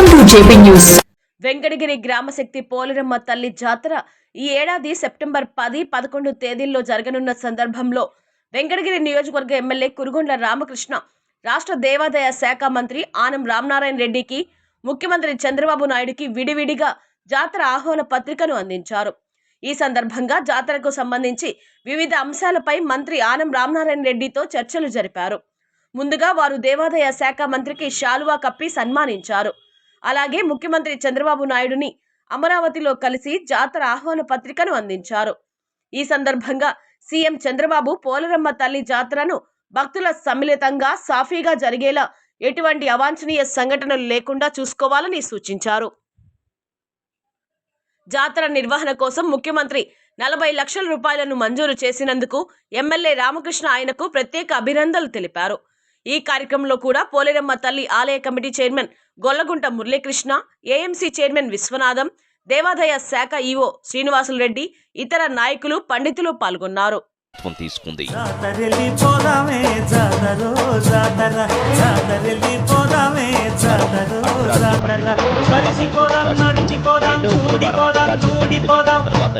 JP news. Venkatagiri గ్రామశక్తి పోలిరమ్మ తల్లి జాతర ఈ ఏడాది సెప్టెంబర్ పది పదకొండు తేదీల్లో జరగనున్న సందర్భంలో వెంకటగిరి నియోజకవర్గ ఎమ్మెల్యే కురుగొండ్ల రామకృష్ణ రాష్ట్ర దేవాదాయ శాఖ మంత్రి ఆనం రామనారాయణ రెడ్డికి ముఖ్యమంత్రి చంద్రబాబు నాయుడుకి విడివిడిగా జాతర ఆహ్వాన పత్రికను అందించారు. ఈ సందర్భంగా జాతరకు సంబంధించి వివిధ అంశాలపై మంత్రి ఆనం రామనారాయణ రెడ్డితో చర్చలు జరిపారు. ముందుగా వారు దేవాదాయ శాఖ మంత్రికి శాలువా కప్పి సన్మానించారు. అలాగే ముఖ్యమంత్రి చంద్రబాబు నాయుడుని అమరావతిలో కలిసి జాతర ఆహ్వాన పత్రికను అందించారు. ఈ సందర్భంగా సీఎం చంద్రబాబు పోలరమ్మ తల్లి జాతరను భక్తుల సమ్మిళితంగా సాఫీగా జరిగేలా ఎటువంటి అవాంఛనీయ సంఘటనలు లేకుండా చూసుకోవాలని సూచించారు. జాతర నిర్వహణ కోసం ముఖ్యమంత్రి నలభై లక్షల రూపాయలను మంజూరు చేసినందుకు ఎమ్మెల్యే రామకృష్ణ ఆయనకు ప్రత్యేక అభినందనలు తెలిపారు. ఈ కార్యక్రమంలో కూడా పోలేరమ్మ తల్లి ఆలయ committee chairman Gollagunta Muralikrishna AMC chairman Viswanatham దేవాదాయ శాఖ ఈవో శ్రీనివాసులు రెడ్డి ఇతర నాయకులు పండితులు పాల్గొన్నారు. తీసుకుంది. తర్వాత